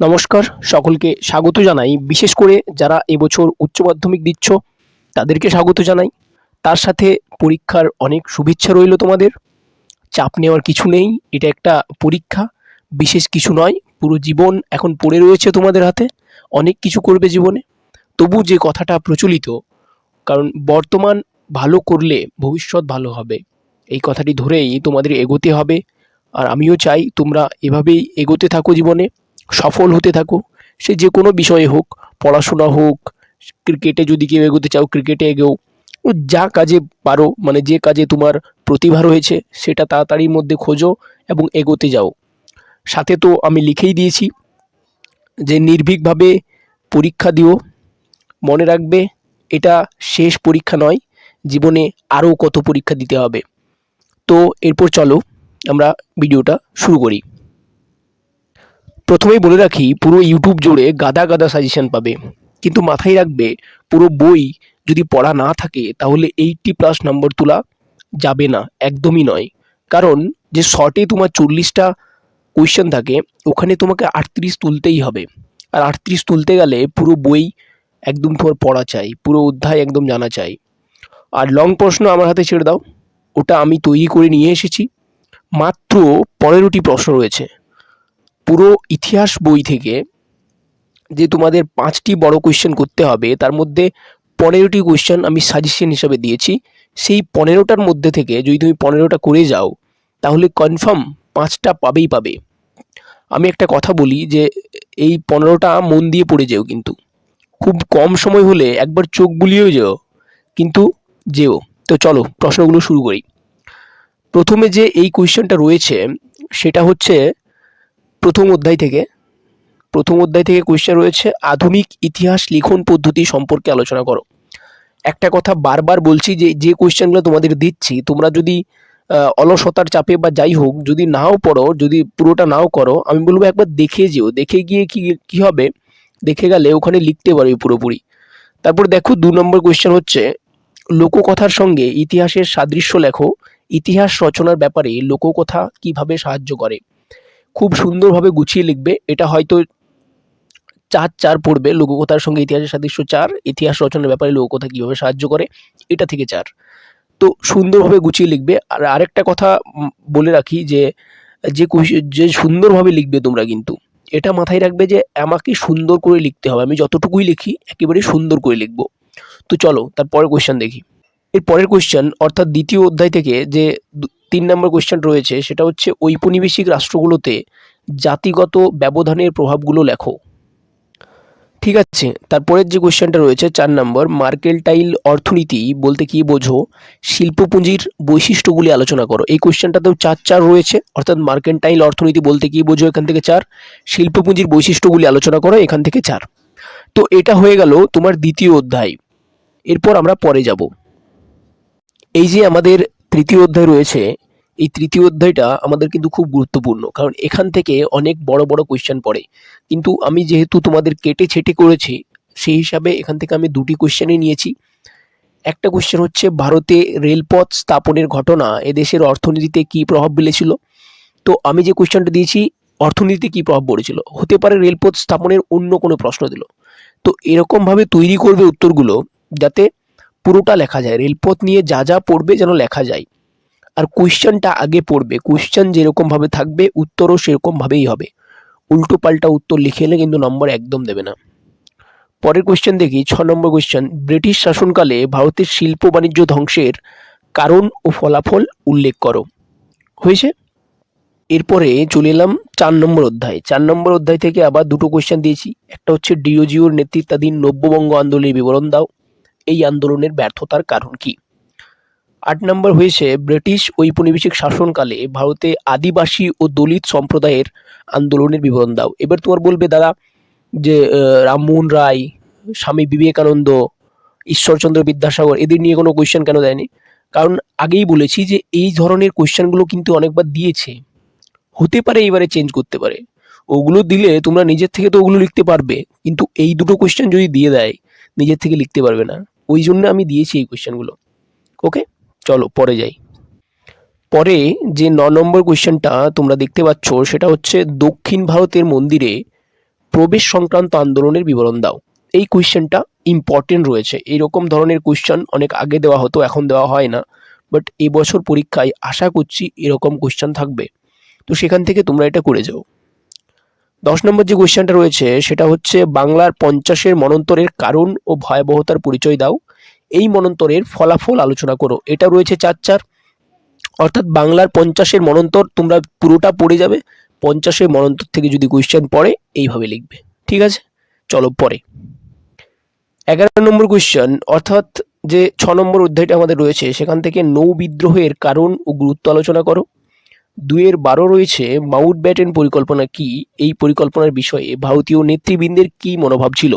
নমস্কার, সকলকে স্বাগত জানাই। বিশেষ করে যারা এবছর উচ্চ মাধ্যমিক দিচ্ছ, তাদেরকে স্বাগত জানাই। তার সাথে পরীক্ষার অনেক শুভেচ্ছা রইল তোমাদের। চাপ নেওয়ার কিছু নেই, এটা একটা পরীক্ষা। বিশেষ কিছু নয়, পুরো জীবন এখন পড়ে রয়েছে তোমাদের হাতে। অনেক কিছু করবে জীবনে। তবু যে কথাটা প্রচলিত, কারণ বর্তমান ভালো করলে ভবিষ্যৎ ভালো হবে। এই কথাটি ধরেই তোমাদের এগোতে হবে। আর আমিও চাই তোমরা এভাবেই এগোতে থাকো জীবনে। সফল হতে থাকো। সে যে কোনো বিষয়ে হোক, পড়াশোনা হোক, ক্রিকেটে যদি কেউ এগোতে চাও, ক্রিকেটে এগোও। যা কাজে পারো মানে যে কাজে তোমার প্রতিভা রয়েছে, সেটা তাড়াতাড়ির মধ্যে খোঁজো এবং এগোতে যাও। সাথে তো আমি লিখেই দিয়েছি যে নির্ভীকভাবে পরীক্ষা দিও, মনে রাখবে এটা শেষ পরীক্ষা নয়, জীবনে আরও কত পরীক্ষা দিতে হবে। তো এরপর চলো আমরা ভিডিওটা শুরু করি। প্রথমেই বলে রাখি, পুরো ইউটিউব জুড়ে গাদা গাদা সাজেশন পাবে। কিন্তু মাথায় রাখবে, পুরো বই যদি পড়া না থাকে, তাহলে এইটটি প্লাস নম্বর তোলা যাবে না, একদমই নয়। কারণ যে শর্টে তোমার চল্লিশটা কোয়েশ্চেন থাকে, ওখানে তোমাকে আটত্রিশ তুলতেই হবে। আর আটত্রিশ তুলতে গেলে পুরো বই একদম তোমার পড়া চাই, পুরো অধ্যায় একদম জানা চাই। আর লং প্রশ্ন আমার হাতে ছেড়ে দাও, ওটা আমি তৈরি করে নিয়ে এসেছি। মাত্র পনেরোটি প্রশ্ন রয়েছে। পুরো ইতিহাস বই থেকে যে তোমাদের পাঁচটি বড় কোয়েশ্চেন করতে হবে, তার মধ্যে পনেরোটি কোয়েশ্চেন আমি সাজেশন হিসাবে দিয়েছি। সেই পনেরোটার মধ্যে থেকে যদি তুমি পনেরোটা করে যাও, তাহলে কনফার্ম পাঁচটা পাবেই পাবে। আমি একটা কথা বলি যে, এই পনেরোটা মন দিয়ে পড়ে যেও কিন্তু। খুব কম সময় হলে একবার চোখ বুলিয়েও যেও, কিন্তু যেও। তো চলো, প্রশ্নগুলো শুরু করি। প্রথমে যে এই কোয়েশ্চেনটা রয়েছে, সেটা হচ্ছে প্রথম অধ্যায় থেকে, প্রথম অধ্যায় থেকে কোয়েশ্চেন রয়েছে, আধুনিক ইতিহাস লিখন পদ্ধতি সম্পর্কে আলোচনা করো। একটা কথা বারবার বলছি যে যে কোয়েশ্চেনগুলো তোমাদের দিচ্ছি, তোমরা যদি অলসতার চাপে বা যাই হোক, যদি নাও পড়ো, যদি পুরোটা নাও করো, আমি বলব একবার দেখে যেও। দেখে গিয়ে কি কি হবে? দেখে গেলে ওখানে লিখতে পারবে পুরোপুরি। তারপর দেখো, দু নম্বর কোয়েশ্চেন হচ্ছে, লোককথার সঙ্গে ইতিহাসের সাদৃশ্য লেখো। ইতিহাস রচনার ব্যাপারে লোককথা কীভাবে সাহায্য করে? খুব সুন্দরভাবে গুছিয়ে লিখবে। এটা হয়তো চার চার পড়বে লোককথার সঙ্গে ইতিহাসের সাদৃশ্য চার, ইতিহাস রচনার ব্যাপারে লোককথা কীভাবে সাহায্য করে, এটা থেকে চার। তো সুন্দরভাবে গুছিয়ে লিখবে। আর আরেকটা কথা বলে রাখি যে যে যে সুন্দরভাবে লিখবে তোমরা কিন্তু, এটা মাথায় রাখবে যে আমাকে সুন্দর করে লিখতে হবে। আমি যতটুকুই লিখি, একেবারে সুন্দর করে লিখব। তো চলো তারপরের কোয়েশ্চেন দেখি। এর পরের কোয়েশ্চেন অর্থাৎ দ্বিতীয় অধ্যায় থেকে যে তিন নম্বর কোয়েশ্চেন রয়েছে, সেটা হচ্ছে ঔপনিবেশিক রাষ্ট্রগুলোতে জাতিগত ব্যবধানের প্রভাবগুলো লেখো। ঠিক আছে, তারপরের যে কোয়েশ্চেনটা রয়েছে চার নম্বর মার্কেলটাইল অর্থনীতি বলতে কি বোঝো? শিল্পপুঁজির বৈশিষ্ট্যগুলি আলোচনা করো। এই কোয়েশ্চেনটাতেও চার চার রয়েছে, অর্থাৎ মার্কেন্টাইল অর্থনীতি বলতে কি বোঝো এখান থেকে চার? শিল্পপুঁজির বৈশিষ্ট্যগুলি আলোচনা করো, এখান থেকে চার। তো এটা হয়ে গেল তোমার দ্বিতীয় অধ্যায়। এরপর আমরা পরে যাব। এই যে আমাদের তৃতীয় অধ্যায় রয়েছে এই তৃতীয় অধ্যায়টা আমাদের কিন্তু খুব গুরুত্বপূর্ণ, কারণ এখান থেকে অনেক বড় বড় কোয়েশ্চেন পড়ে। কিন্তু আমি যেহেতু তোমাদের কেটে ছেটে করেছি, সেই হিসাবে এখান থেকে আমি দুটি কোয়েশ্চেনই নিয়েছি। একটা কোয়েশ্চেন হচ্ছে, ভারতে রেলপথ স্থাপনের ঘটনা, এদেশের অর্থনীতিতে কী প্রভাব ফেলেছিল? তো আমি যে কোয়েশ্চেনটা দিয়েছি, অর্থনীতিতে কী প্রভাব পড়েছিল? হতে পারে রেলপথ স্থাপনের অন্য কোনো প্রশ্ন দিল। তো এরকমভাবে তৈরি করবে উত্তরগুলো যাতে পুরোটা লেখা যায়, রেলপথ নিয়ে যা যা পড়বে যেন লেখা যায়। আর কোয়েশ্চেনটা আগে পড়বে। কোয়েশ্চেন যেরকমভাবে থাকবে, উত্তরও সেরকমভাবেই হবে। উল্টো পাল্টা উত্তর লিখে এলে কিন্তু নম্বর একদম দেবে না। পরের কোয়েশ্চেন দেখি, ছ নম্বর কোয়েশ্চেন ব্রিটিশ শাসনকালে ভারতের শিল্প বাণিজ্য ধ্বংসের কারণ ও ফলাফল উল্লেখ করো। হয়েছে? এরপরে চলে এলাম চার নম্বর অধ্যায়। চার নম্বর অধ্যায় থেকে আবার দুটো কোয়েশ্চেন দিয়েছি। একটা হচ্ছে ডিওজিওর নেতৃত্বাধীন নব্যবঙ্গ আন্দোলনের বিবরণ দাও। এই আন্দোলনের ব্যর্থতার কারণ কি? আট নম্বর হয়েছে, ব্রিটিশ ঔপনিবেশিক শাসনকালে ভারতে আদিবাসী ও দলিত সম্প্রদায়ের আন্দোলনের বিবরণ দাও। এবার তোমার বলবে, দাদা, যে রামমোহন রায়, স্বামী বিবেকানন্দ, ঈশ্বরচন্দ্র বিদ্যাসাগর, এদের নিয়ে কোনো কোয়েশ্চেন কেন দেয়নি? কারণ আগেই বলেছি যে, এই ধরনের কোয়েশ্চেনগুলো কিন্তু অনেকবার দিয়েছে। হতে পারে এবারে চেঞ্জ করতে পারে। ওগুলো দিলে তোমরা নিজের থেকে তো ওগুলো লিখতে পারবে, কিন্তু এই দুটো কোয়েশ্চেন যদি দিয়ে দেয়, নিজের থেকে লিখতে পারবে না। ওই জন্য আমি দিয়েছি এই কোয়েশ্চেনগুলো ওকে চলো, পরে যাই। পরে যে ন নম্বর কোয়েশ্চেনটা তোমরা দেখতে পাচ্ছ, সেটা হচ্ছে দক্ষিণ ভারতের মন্দিরে প্রবেশ সংক্রান্ত আন্দোলনের বিবরণ দাও। এই কোয়েশ্চেনটা ইম্পর্টেন্ট রয়েছে। এইরকম ধরনের কোয়েশ্চেন অনেক আগে দেওয়া হতো, এখন দেওয়া হয় না। বাট এবছর পরীক্ষায় আশা করছি এরকম কোয়েশ্চেন থাকবে। তো সেখান থেকে তোমরা এটা করে যাও। দশ নম্বর যে কোয়েশ্চেনটা রয়েছে, সেটা হচ্ছে বাংলার পঞ্চাশের মনন্তরের কারণ ও ভয়াবহতার পরিচয় দাও। এই মনন্তরের ফলাফল আলোচনা করো। এটা রয়েছে চার চার। অর্থাৎ বাংলার পঞ্চাশের মনন্তর তোমরা পুরোটা পড়ে যাবে। পঞ্চাশের মনন্তর থেকে যদি কোয়েশ্চেন পড়ে, এইভাবে লিখবে। ঠিক আছে? চলো পরে। এগারো নম্বর কোয়েশ্চেন অর্থাৎ যে ছ নম্বর অধ্যায়টা আমাদের রয়েছে, সেখান থেকে নৌ বিদ্রোহের কারণ ও গুরুত্ব আলোচনা করো। দুইয়ের বারো রয়েছে মাউন্ট ব্যাটেন পরিকল্পনা কি? এই পরিকল্পনার বিষয়ে ভারতীয় নেতৃবৃন্দের কি মনোভাব ছিল?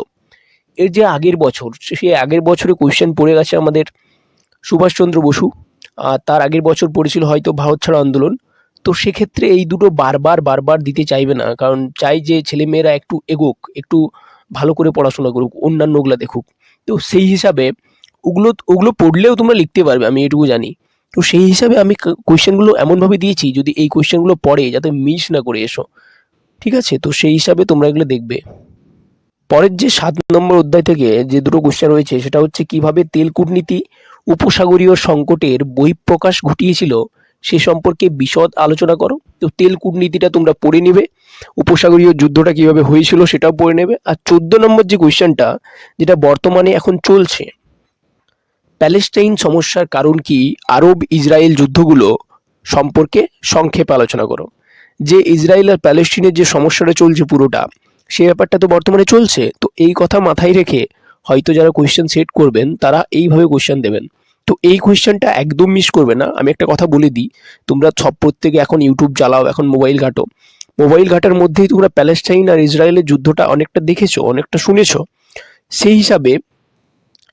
এর যে আগের বছর সেই আগের বছরে কোয়েশ্চেন পড়ে গেছে আমাদের সুভাষচন্দ্র বসু। আর তার আগের বছর পড়েছিল হয়তো ভারত ছাড়ো আন্দোলন। তো সেক্ষেত্রে এই দুটো বারবার বারবার দিতে চাইবে না। কারণ চাই যে ছেলেমেয়েরা একটু এগোক, একটু ভালো করে পড়াশোনা করুক, অন্যান্যগুলো দেখুক। তো সেই হিসাবে ওগুলো ওগুলো পড়লেও তোমরা লিখতে পারবে, আমি এটুকু জানি। তো সেই হিসাবে আমি কোয়েশ্চেনগুলো এমনভাবে দিয়েছি, যদি এই কোয়েশ্চেনগুলো পড়ে, যাতে মিস না করে এসো। ঠিক আছে? তো সেই হিসাবে তোমরা এগুলো দেখবে। পরের যে সাত নম্বর অধ্যায় থেকে যে দুটো কোশ্চেন রয়েছে, সেটা হচ্ছে কীভাবে তেল কূটনীতি উপসাগরীয় সংকটের বহিঃপ্রকাশ ঘটিয়েছিল সে সম্পর্কে বিশদ আলোচনা করো। তো তেল কূটনীতিটা তোমরা পড়ে নেবে, উপসাগরীয় যুদ্ধটা কীভাবে হয়েছিল সেটাও পড়ে নেবে। আর চোদ্দ নম্বর যে কোয়েশ্চেনটা যেটা বর্তমানে এখন চলছে, প্যালেস্টাইন সমস্যার কারণ কি? আরব ইসরায়েল যুদ্ধগুলো সম্পর্কে সংক্ষেপে আলোচনা করো। যে ইসরায়েল আর প্যালেস্টিনের যে সমস্যাটা চলছে পুরোটা সে ব্যাপারটা তো বর্তমানে চলছে, তো এই কথা মাথায় রেখে হয়তো যারা কোয়েশ্চেন সেট করবেন, তারা এইভাবে কোয়েশ্চেন দেবেন। তো এই কোয়েশ্চেনটা একদম মিস করবে না। আমি একটা কথা বলে দিই, তোমরা সব প্রত্যেকে এখন ইউটিউব চালাও, এখন মোবাইল ঘাটো। মোবাইল ঘাটার মধ্যেই তোমরা প্যালেস্টাইন আর ইসরায়েলের যুদ্ধটা অনেকটা দেখেছ, অনেকটা শুনেছো। সেই হিসাবে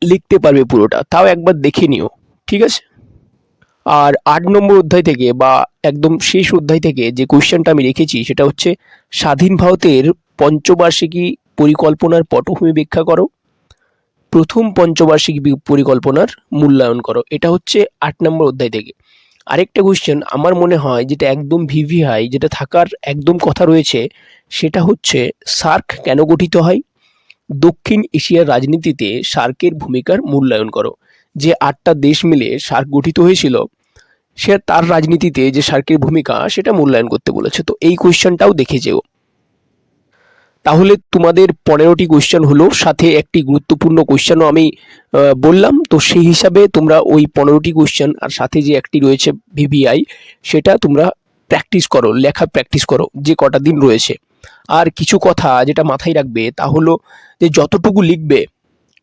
লিখতে পারবে পুরোটা, তাও একবার দেখে নিও, ঠিক আছে? আর আট নম্বর অধ্যায় থেকে বা একদম শেষ অধ্যায় থেকে যে কোয়েশ্চেনটা আমি রেখেছি, সেটা হচ্ছে স্বাধীন ভারতের পঞ্চবার্ষিকী পরিকল্পনার পটভূমি ব্যাখ্যা করো। প্রথম পঞ্চবার্ষিকী পরিকল্পনার মূল্যায়ন করো। এটা হচ্ছে আট নম্বর অধ্যায় থেকে। আরেকটা কোয়েশ্চেন আমার মনে হয় যেটা একদম ভিভিআই, যেটা থাকার একদম কথা রয়েছে, সেটা হচ্ছে সার্ক কেন গঠিত হয়? দক্ষিণ এশিয়ার রাজনীতিতে সার্কের ভূমিকার মূল্যায়ন করো। যে আটটা দেশ মিলে সার্ক গঠিত হয়েছিল, সে তার রাজনীতিতে যে সার্কের ভূমিকা, সেটা মূল্যায়ন করতে বলেছে। তো এই কোয়েশ্চেনটাও দেখে যেও। তাহলে তোমাদের পনেরোটি কোয়েশ্চেন হলো, সাথে একটি গুরুত্বপূর্ণ কোয়েশ্চেনও আমি বললাম। তো সেই হিসাবে তোমরা ওই পনেরোটি কোয়েশ্চেন আর সাথে যে একটি রয়েছে ভিভিআই সেটা তোমরা প্র্যাকটিস করো, লেখা প্র্যাকটিস করো, যে কটা দিন রয়েছে। আর কিছু কথা যেটা মাথায় রাখবে তা হলো যে যতটুকু লিখবে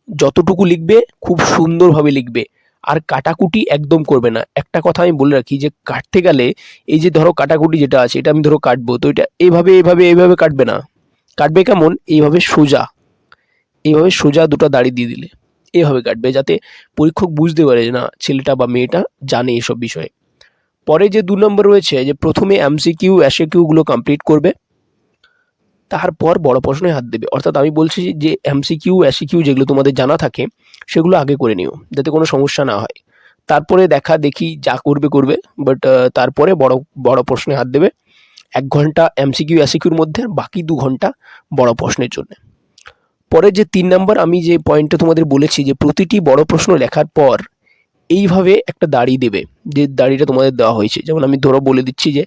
যতটুকু লিখবে খুব সুন্দরভাবে লিখবে। আর কাটাকুটি একদম করবে না। একটা কথা আমি বলে রাখি যে কাটতে গেলে এই যে ধরো কাটাকুটি যেটা আছে, এটা আমি ধরো কাটবো, তো এটা এইভাবে এইভাবে এইভাবে কাটবে না। কাটবে কেমন? এইভাবে সোজা। এইভাবে সোজা দুটো দাড়ি দিয়ে দিলে। এইভাবে কাটবে যাতে পরীক্ষক বুঝতে পারে যে না, ছেলেটা বা মেয়েটা জানে এসব বিষয়ে। পরে যে দু নম্বর রয়েছে যে প্রথমে এমসিকিউ কিউগুলো কমপ্লিট করবে। তারপর বড় প্রশ্নে হাত দেবে। অর্থাৎ আমি বলছি যে এমসিকিউ কিউ যেগুলো তোমাদের জানা থাকে, সেগুলো আগে করে নিও, যাতে কোনো সমস্যা না হয়। তারপরে দেখা দেখি যা করবে করবে। বাট তারপরে বড় বড় প্রশ্নে হাত দেবে। এক ঘণ্টা এমসিকিউ কিউর মধ্যে, বাকি দু ঘণ্টা বড় প্রশ্নের জন্য। পরে যে তিন নাম্বার, আমি যে পয়েন্টটা তোমাদের বলেছি যে প্রতিটি বড় প্রশ্ন লেখার পর এইভাবে একটা দাড়ি দেবে, যে দাড়িটা তোমাদের দেওয়া হয়েছে। যেমন আমি ধরো বলে দিচ্ছি যে,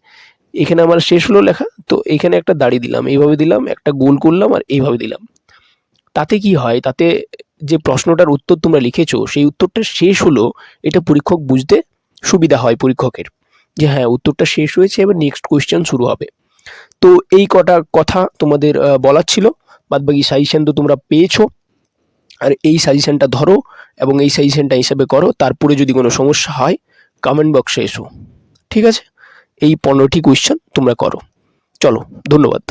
এখানে আমার শেষ হলো লেখা, তো এখানে একটা দাড়ি দিলাম, এইভাবে দিলাম, একটা গোল করলাম আর এইভাবে দিলাম। তাতে কি হয়? তাতে যে প্রশ্নটার উত্তর তোমরা লিখেছো, সেই উত্তরটা শেষ হলো, এটা পরীক্ষক বুঝতে সুবিধা হয় পরীক্ষকের। যে হ্যাঁ উত্তরটা শেষ হয়েছে, এবার নেক্সট কোয়েশ্চেন শুরু হবে। তো এই কটা কথা তোমাদের বলার ছিল। বাদবাকি সাজেশন তো তোমরা পেয়েছ। আর এই সাজেশনটা ধরো এবং এই সাজেশনটা হিসাবে করো। তারপরে যদি কোনো সমস্যা হয় কমেন্ট বক্সে এসো। ঠিক আছে? এই পনেরোটি কোয়েশ্চেন তোমরা করো। চলো, ধন্যবাদ।